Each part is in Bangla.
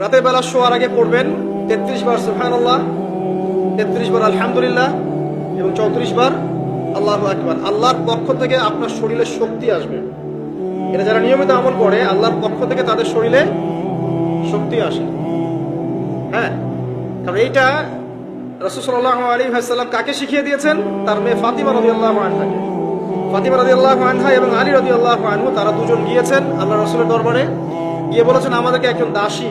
রাতের বেলা শোয়ার আগে পড়বেন। তেত্রিশ বার সুফান আল্লাহ তেত্রিশ বার আলহামদুলিল্লাহ এবং চৌত্রিশ বার আল্লাহ আকবার। আল্লাহর পক্ষ থেকে আপনার শরীরে শক্তি আসবে। এটা যারা নিয়মিত আমল করে, আল্লাহর পক্ষ থেকে তাদের শরীরে শক্তি আসে। হ্যাঁ কারণ এইটা রসুল্লাহ আলী ভাইসাল্লাম কাকে শিখিয়ে দিয়েছেন? তার মেয়ে ফাতিমা রবি আল্লাহ আনহাকে ফাতিমা রদি আল্লাহ আনহা এবং আলী রদি আল্লাহ আনহু, তারা দুজন গিয়েছেন আল্লাহ রসুলের দরবারে। গিয়ে বলেছেন, আমাদেরকে একজন দাসী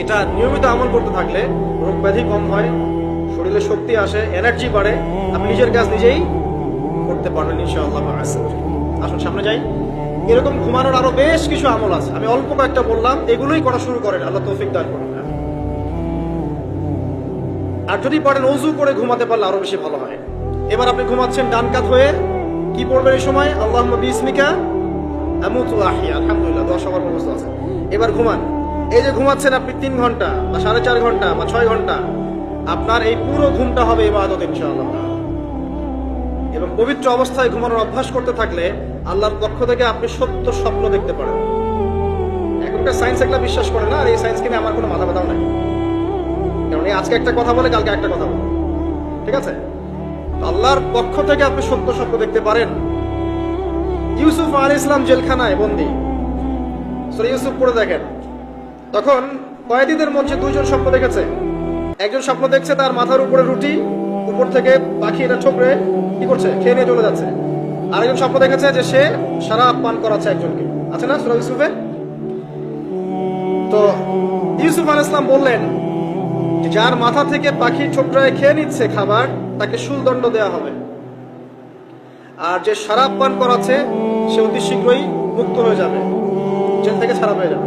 এটা নিয়মিত আমল করতে থাকলে রোগ ব্যাধি কম হয়, শরীরে শক্তি আসে এনার্জি বাড়ে। আপনি নিজের কাজ নিজেই করতে পারবেন ইনশাআল্লাহ। আসুন, সামনে যাই। এরকম ঘুমানোর আরও বেশ কিছু আমল আছে। আমি অল্প কয়েকটা বললাম, এগুলোই করা শুরু করেন, আল্লাহ তৌফিক দান করেন। আর যদি পারেন অজু করে ঘুমাতে পারলে আরও বেশি ভালো হয়। এবার আপনি ঘুমাচ্ছেন ডান কাত হয়ে, কি পড়বেন এই সময়? আল্লাহ বিসমিকা, আমুতু আলহামদুলিল্লাহ, দশ সবার ব্যবস্থা আছে। এবার ঘুমান। এই যে ঘুমাচ্ছেন আপনি তিন ঘণ্টা, বা সাড়ে চার ঘণ্টা, বা ছয় ঘণ্টা, আপনার এই পুরো ঘুমটা হবে ইবাদত ইনশাআল্লাহ। এবং পবিত্র অবস্থায় ঘুমানোর অভ্যাস করতে থাকলে আল্লাহর পক্ষ থেকে আপনি সত্য স্বপ্ন দেখতে পারেন। এখনকার সায়েন্স এগুলা বিশ্বাস করে না, আর এই সায়েন্সকে নিয়ে আমার কোনো মাথা ব্যথাও নাই। কারণ এই আজকে একটা কথা বলে, কালকে একটা কথা বলে। ঠিক আছে? আল্লাহর পক্ষ থেকে আপনি সত্য স্বপ্ন দেখতে পারেন। ইউসুফ আলী ইসলাম জেলখানায় বন্দি। সরে ইউসুফ পড়ে দেখেন। তখন কয়েদিদের মধ্যে দুইজন স্বপ্ন দেখেছে। একজন স্বপ্ন দেখছে তার মাথার উপরে রুটি, উপর থেকে পাখি এটা ঠোকরে কি করছে, খেয়ে নিয়ে চলে যাচ্ছে। আরেকজন স্বপ্ন দেখেছে যে সে সারা পান করাচ্ছে একজনকে। আছে না সুরা ইউসুফে তো ইউসুফ আল ইসলাম বললেন যার মাথা থেকে পাখি ঠোকরায় খেয়ে নিচ্ছে খাবার, তাকে শুলদণ্ড দেওয়া হবে। আর যে সারাপ পান করাচ্ছে, সে অতি শীঘ্রই মুক্ত হয়ে যাবে। জেল থেকে ছাড়া হয়ে যাবে।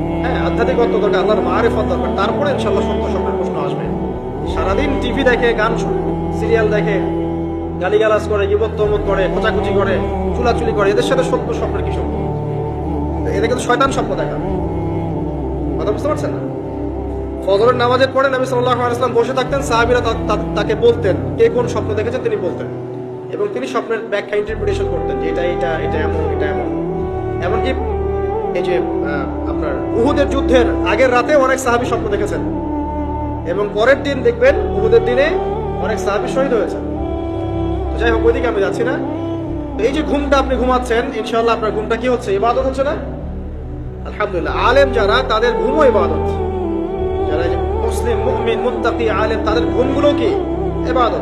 হ্যাঁ আধ্যাত্মিকত্ব দরকার, আল্লাহর মারেফত দরকার। তারপরে ইনশাল্লাহ সত্য স্বপ্নের প্রশ্ন আসবে। সারাদিন টিভি দেখে, গান সিরিয়াল দেখে, গালিগালাজ করে, গিবত করে, খোঁচাখুচি করে, চুলাচুলি করে, এদের সাথে সত্য স্বপ্নের কি সম্পর্ক? এদের কিন্তু শয়তান স্বপ্ন দেখা। কথা বুঝতে পারছেন না? ফজরের নামাজের পরে নবী সাল্লাল্লাহু আলাইহি ওয়াসাল্লাম বসে থাকতেন, সাহাবীরা তা- তা- তাকে বলতেন, কে কোন স্বপ্ন দেখেছেন তিনি বলতেন। এবং তিনি স্বপ্নের ব্যাখ্যা ইন্টারপ্রিটেশন করতেন যে এটা এটা এটা এমন এটা এমন। এমনকি এই যে আপনার উহুদের যুদ্ধের আগের রাতে অনেক সাহাবী স্বপ্ন দেখেছেন। এবং পরের দিন দেখবেন উহুদের দিনে অনেক সাহাবী শহীদ হয়েছে তো যাই হোক, ওইদিকে আমি যাচ্ছি না। এই যে ঘুমটা আপনি ঘুমাচ্ছেন, ইনশাআল্লাহ আপনার ঘুমটা কি হচ্ছে? ইবাদত হচ্ছে না? আলহামদুলিল্লাহ, আলেম যারা, তাদের ঘুমও ইবাদত। যারা মুসলিম, মুমিন, মুত্তাকি, আলেম, তাদের ঘুমগুলো কি? এবাদত